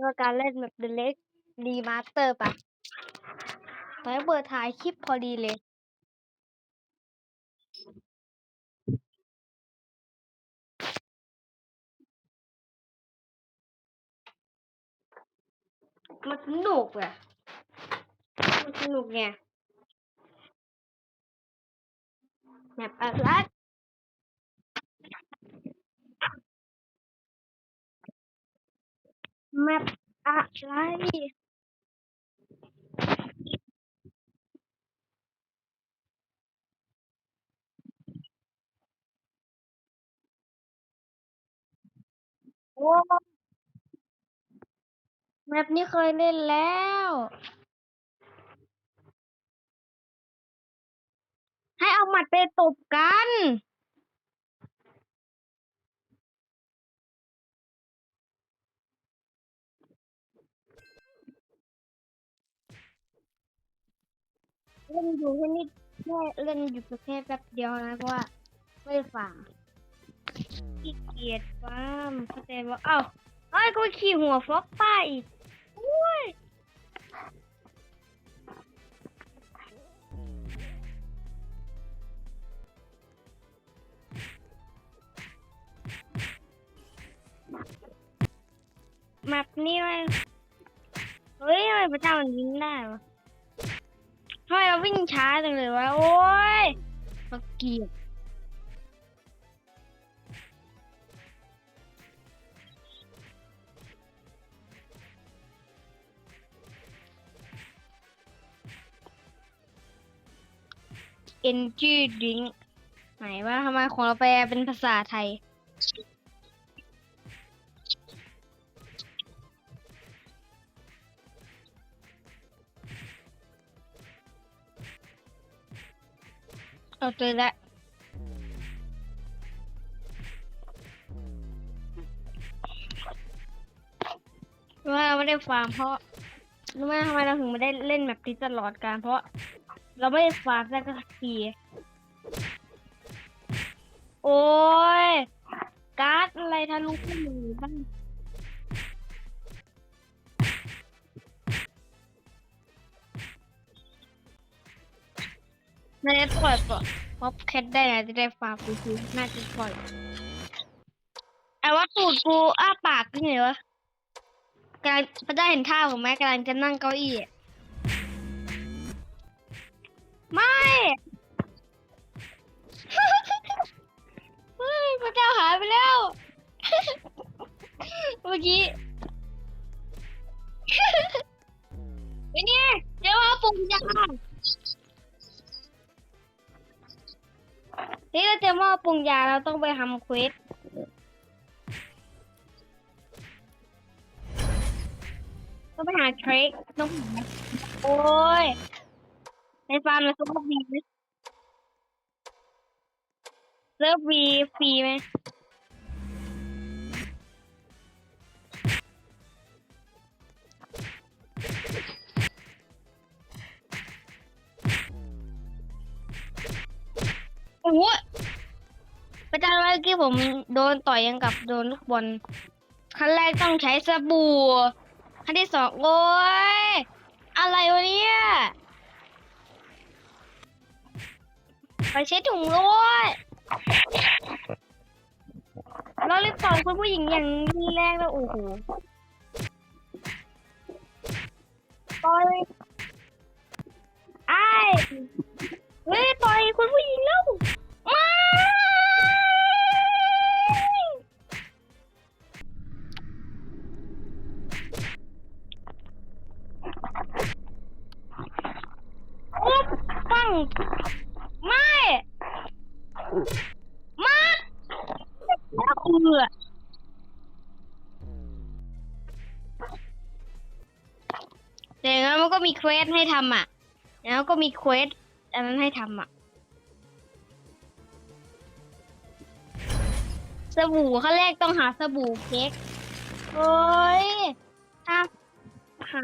ว่าการเล่นแบบ The Leg Remaster ปะไว้เปิดถ่ายคลิปพอดีเลยมันสนุกอะมันสนุกไงแบบอะไร แมปอะไรโอ้แมปนี้เคยเล่นแล้วให้เอาหมัดไปตบกัน เล่นอยู่แค่นิดแค่เล่นอยู่แค่แป๊บเดียวนะเพราะว่าไม่ได้ฟังขี้เกียจฟังเข้าใจว่าเอ้าเอ้ยกูขี่หัวฟอกป้าอีกโอ้ยแมปนี้มันเฮ้ยทำไมพระเจ้ามันยิงได้วะ ทำไมเราวิ่งช้าจังเลยวะโอ้ยมาเกียดเอ็นจีดิงไหนว่าทำไมของเราแปลเป็นภาษาไทย เอาเจอแล้วรู้ไมเราไม่ได้ฟาร์มเพราะรู้ไหมทำไมเราถึงไม่ได้เล่นแบบนี้ตลอดการเพราะ เราไม่ได้ฟาร์มสักทีโอ้ยการ์ดอะไรทะลุขึ้นมือบ้าง น่าจะปล่อยก่อนเพราะแคทได้นะจะได้ฟาร์มกูคือน่าจะปล่อยไอ้ว่าตูดกูอ้าปากที่ไหนวะกำลังพระเจ้าเห็นท่าผมไหมกำลังจะนั่งเก้าอี้ไม่เฮ้ยพระเจ้าหายไปแล้ว เมื่อกี้ไอ้นี่เดี๋ยวว่าปุ่มยา นี่เราเจอหม้อปรุงยาเราต้องไปทำเควสต้องไปหาเทรคต้องหาโอ้ย ในฟาร์มเราต้องมีไหมเซิร์ฟวีฟรีไหม โอ้โหประจานเมื่อกี้ผมโดนต่อยยังกับโดนลูกบอลขั้นแรกต้องใช้สบู่ขั้นที่สองโอ้ยอะไรวะเนี่ยไปเช็ดถุงด้วยเราเรียกต่อยคนผู้หญิงอย่างนี้แรกแล้วโอ้โหต่อยไอ้เฮ้ยต่อยคนผู้หญิงแล้ว ไม่มาแล้วเอือแต่อย่างนั้นมันก็มีเควสให้ทำอะ แล้วก็มีเควสอันนั้นให้ทำอะ สบู่ขั้นแรกต้องหาสบู่เค้ก โอ้ยถ้าหา